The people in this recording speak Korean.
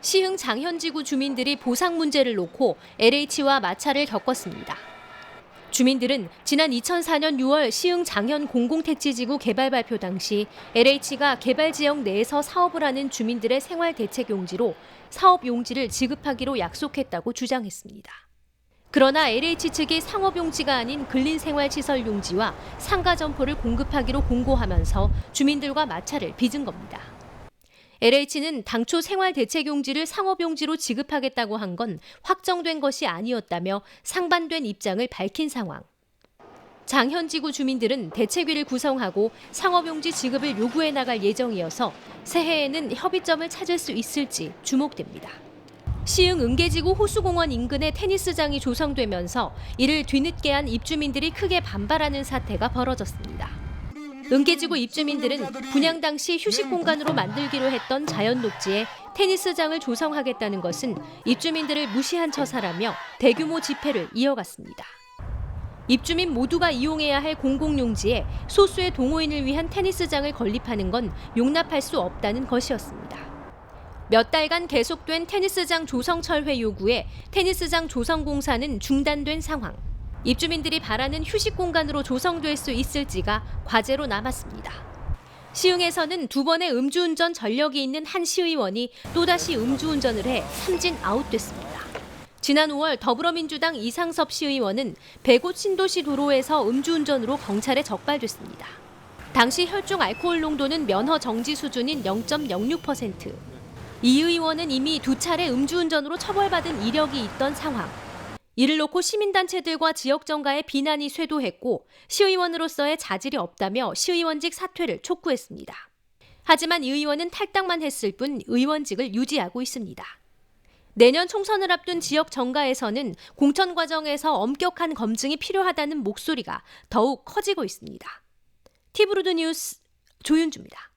시흥 장현지구 주민들이 보상 문제를 놓고 LH와 마찰을 겪었습니다. 주민들은 지난 2004년 6월 시흥 장현 공공택지지구 개발 발표 당시 LH가 개발 지역 내에서 사업을 하는 주민들의 생활 대책 용지로 사업 용지를 지급하기로 약속했다고 주장했습니다. 그러나 LH 측이 상업 용지가 아닌 근린 생활 시설 용지와 상가 점포를 공급하기로 공고하면서 주민들과 마찰을 빚은 겁니다. LH는 당초 생활 대책 용지를 상업 용지로 지급하겠다고 한 건 확정된 것이 아니었다며 상반된 입장을 밝힌 상황. 장현지구 주민들은 대책위를 구성하고 상업용지 지급을 요구해 나갈 예정이어서 새해에는 협의점을 찾을 수 있을지 주목됩니다. 시흥 은계지구 호수공원 인근에 테니스장이 조성되면서 이를 뒤늦게 한 입주민들이 크게 반발하는 사태가 벌어졌습니다. 은계지구 입주민들은 분양 당시 휴식 공간으로 만들기로 했던 자연 녹지에 테니스장을 조성하겠다는 것은 입주민들을 무시한 처사라며 대규모 집회를 이어갔습니다. 입주민 모두가 이용해야 할 공공용지에 소수의 동호인을 위한 테니스장을 건립하는 건 용납할 수 없다는 것이었습니다. 몇 달간 계속된 테니스장 조성 철회 요구에 테니스장 조성 공사는 중단된 상황. 입주민들이 바라는 휴식 공간으로 조성될 수 있을지가 과제로 남았습니다. 시흥에서는 두 번의 음주운전 전력이 있는 한 시의원이 또다시 음주운전을 해 삼진 아웃됐습니다. 지난 5월 더불어민주당 이상섭 시의원은 배고 신도시 도로에서 음주운전으로 경찰에 적발됐습니다. 당시 혈중 알코올 농도는 면허 정지 수준인 0.06%. 이 의원은 이미 두 차례 음주운전으로 처벌받은 이력이 있던 상황. 이를 놓고 시민단체들과 지역정가의 비난이 쇄도했고 시의원으로서의 자질이 없다며 시의원직 사퇴를 촉구했습니다. 하지만 이 의원은 탈당만 했을 뿐 의원직을 유지하고 있습니다. 내년 총선을 앞둔 지역 정가에서는 공천 과정에서 엄격한 검증이 필요하다는 목소리가 더욱 커지고 있습니다. 티브루드 뉴스 조윤주입니다.